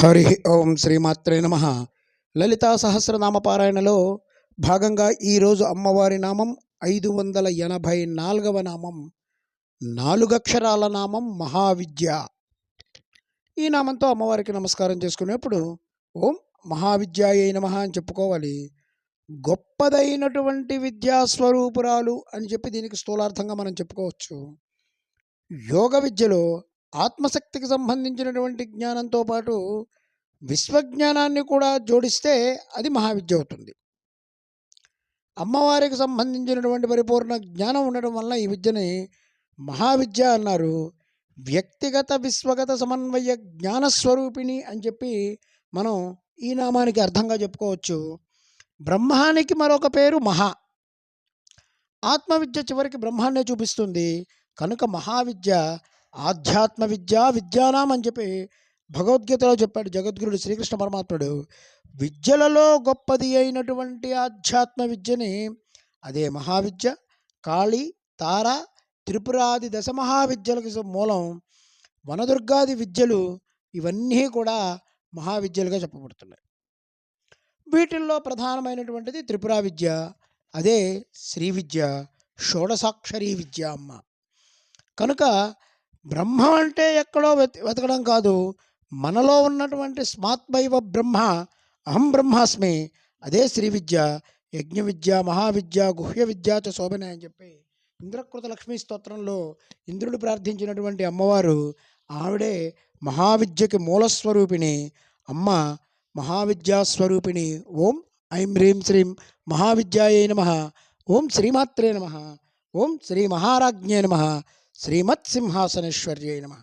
హరి ఓం శ్రీమాత్రే నమ. లలితా సహస్రనామ పారాయణలో భాగంగా ఈరోజు అమ్మవారి నామం ఐదు వందల ఎనభై నాలుగవ నామం నాలుగక్షరాల నామం మహావిద్య. ఈ నామంతో అమ్మవారికి నమస్కారం చేసుకునేప్పుడు ఓం మహావిద్యాయ నమ అని చెప్పుకోవాలి. గొప్పదైనటువంటి విద్యా స్వరూపురాలు అని చెప్పి దీనికి స్థూలార్థంగా మనం చెప్పుకోవచ్చు. యోగ విద్యలో ఆత్మశక్తికి సంబంధించినటువంటి జ్ఞానంతో పాటు విశ్వజ్ఞానాన్ని కూడా జోడిస్తే అది మహావిద్య అవుతుంది. అమ్మవారికి సంబంధించినటువంటి పరిపూర్ణ జ్ఞానం ఉండడం వల్ల ఈ విద్యని మహావిద్య అన్నారు. వ్యక్తిగత విశ్వగత సమన్వయ జ్ఞానస్వరూపిణి అని చెప్పి మనం ఈ నామానికి అర్థంగా చెప్పుకోవచ్చు. బ్రహ్మానికి మరొక పేరు మహా. ఆత్మవిద్య చివరికి బ్రహ్మాన్నే చూపిస్తుంది. కనుక మహావిద్య ఆధ్యాత్మ విద్య విద్యానాం అని చెప్పి భగవద్గీతలో చెప్పాడు జగద్గురుడు శ్రీకృష్ణ పరమాత్ముడు. విద్యలలో గొప్పది అయినటువంటి ఆధ్యాత్మ విద్యని అదే మహావిద్య కాళి తార త్రిపురాది దశ మహావిద్యలకు మూలం వనదుర్గాది విద్యలు ఇవన్నీ కూడా మహావిద్యలుగా చెప్పబడుతున్నాయి. వీటిల్లో ప్రధానమైనటువంటిది త్రిపుర విద్య అదే శ్రీ విద్య షోడసాక్షరీ విద్య అమ్మ. కనుక బ్రహ్మ అంటే ఎక్కడో వెతకడం కాదు. మనలో ఉన్నటువంటి స్మాత్మైవ బ్రహ్మ అహం బ్రహ్మాస్మి. అదే శ్రీ విద్య యజ్ఞ విద్య మహావిద్య గుహ్య విద్య చ శోభనే అని చెప్పి ఇంద్రకృత లక్ష్మీ స్తోత్రంలో ఇంద్రుడు ప్రార్థించినటువంటి అమ్మవారు ఆవిడే మహావిద్యకి మూలస్వరూపిణి. అమ్మ మహావిద్యాస్వరూపిణి. ఓం ఐం హ్రీం శ్రీం మహావిద్యాయే నమ. ఓం శ్రీమాత్రే నమ. ఓం శ్రీ మహారాజ్ఞే నమ. శ్రీమత్సింహాసనేశ్వర్యై నమ.